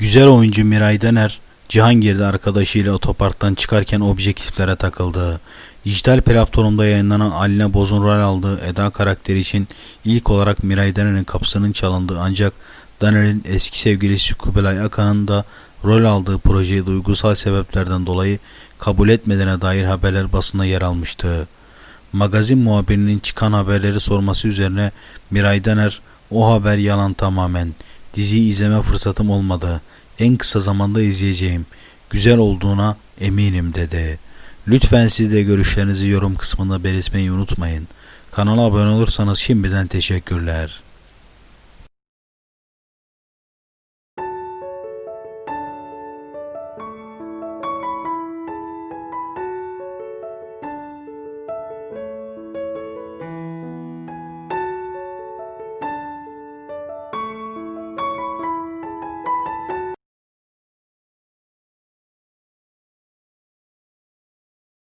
Güzel oyuncu Miray Dener, Cihangir'de arkadaşıyla otoparktan çıkarken objektiflere takıldı. Dijital platformda yayınlanan Aline Boz'un aldığı Eda karakteri için ilk olarak Miray Dener'in kapısının çalındığı ancak Dener'in eski sevgilisi Kubilay Akan'ın da rol aldığı projeyi duygusal sebeplerden dolayı kabul etmediğine dair haberler basında yer almıştı. Magazin muhabirinin çıkan haberleri sorması üzerine Miray Dener, o haber yalan tamamen. Diziyi izleme fırsatım olmadı. En kısa zamanda izleyeceğim. Güzel olduğuna eminim dedi. Lütfen siz de görüşlerinizi yorum kısmında belirtmeyi unutmayın. Kanala abone olursanız şimdiden teşekkürler.